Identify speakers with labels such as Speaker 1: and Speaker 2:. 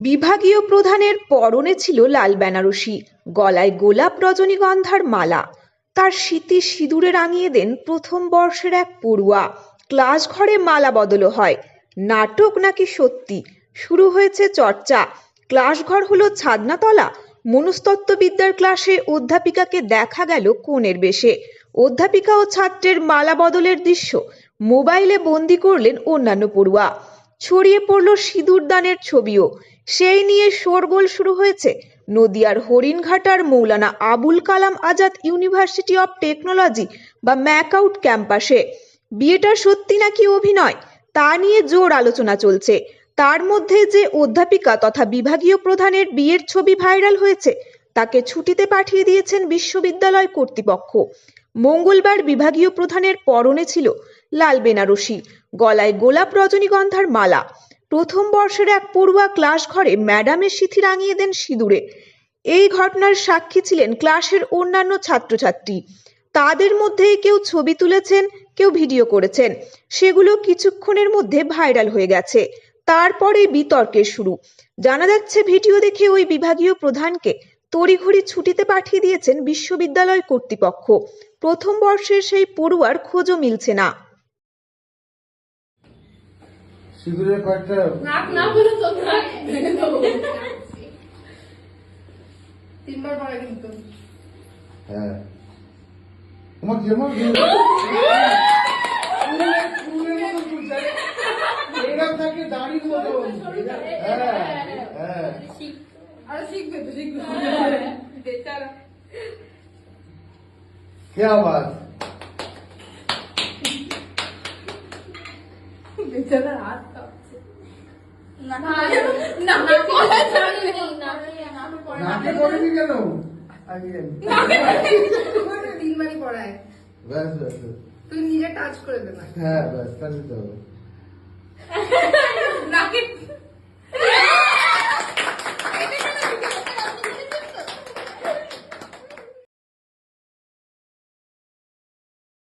Speaker 1: বিভাগীয় প্রধানের পরনে ছিল লাল বেনারসি, গলায় গোলাপ রজনীগন্ধার মালা। তার স্মৃতি সিঁদুরে রাঙিয়ে দেন প্রথম বর্ষের এক পড়ুয়া। ক্লাস ঘরে মালা বদলও হয়। নাটক নাকি সত্যি? শুরু হয়েছে চর্চা। ক্লাস ঘর হলো ছাদনাতলা। মনস্তত্ত্ববিদ্যার ক্লাসে অধ্যাপিকাকে দেখা গেল কোণের বেশে। অধ্যাপিকা ও ছাত্রের মালা বদলের দৃশ্য। মোবাইলে বন্দি করলেন অন্যান্য পড়ুয়া। ছড়িয়ে পড়ল সিঁদুর দানের ছবিও। সেই নিয়ে শোরগোল শুরু হয়েছে নদিয়ার হরিণঘাটার Maulana Abul Kalam Azad university of technology বা ম্যাকআউট ক্যাম্পাসে। বিয়েটা সত্যি নাকি অভিনয়? তা নিয়ে জোর আলোচনা চলছে। তার মধ্যে যে অধ্যাপিকা তথা বিভাগীয় প্রধানের বিয়ের ছবি ভাইরাল হয়েছে, তাকে ছুটিতে পাঠিয়ে দিয়েছেন বিশ্ববিদ্যালয় কর্তৃপক্ষ। মঙ্গলবার বিভাগীয় প্রধানের পরনে ছিল লাল বেনারসি। গলায় গোলাপ রজনীগন্ধার মালা। প্রথম বর্ষের এক পড়ুয়া ক্লাস ঘরে ম্যাডামের সিথি রাঙিয়ে দেন সিঁদুরে। এই ঘটনার সাক্ষী ছিলেন ক্লাসের অন্যান্য ছাত্রছাত্রী। তাদের মধ্যে কেউ ছবি তুলেছেন, কেউ ভিডিও করেছেন। সেগুলো কিছুক্ষণের মধ্যে ভাইরাল হয়ে গেছে। তারপরে বিতর্কের শুরু। জানা যাচ্ছে, ভিডিও দেখে ওই বিভাগীয় প্রধানকে তড়িঘড়ি ছুটিতে পাঠিয়ে দিয়েছেন বিশ্ববিদ্যালয় কর্তৃপক্ষ। প্রথম বর্ষের সেই পড়ুয়ার খোঁজও মিলছে না।
Speaker 2: সিঁদুরের কয়েকটা
Speaker 3: নাক না বলে তো নাক ভেঙে দেবো। তিনবার পরে কিন্তু।
Speaker 2: হ্যাঁ। তোমার যেমন থাকে মতো। হ্যাঁ হ্যাঁ।
Speaker 3: আরে শিখবে তো শিখবে।
Speaker 2: কে আওয়াজ? ব্যাস ব্যাস ব্যাস।
Speaker 3: তুই নিজে টাচ করে দেবে
Speaker 2: হ্যাঁ ব্যাস তাহলে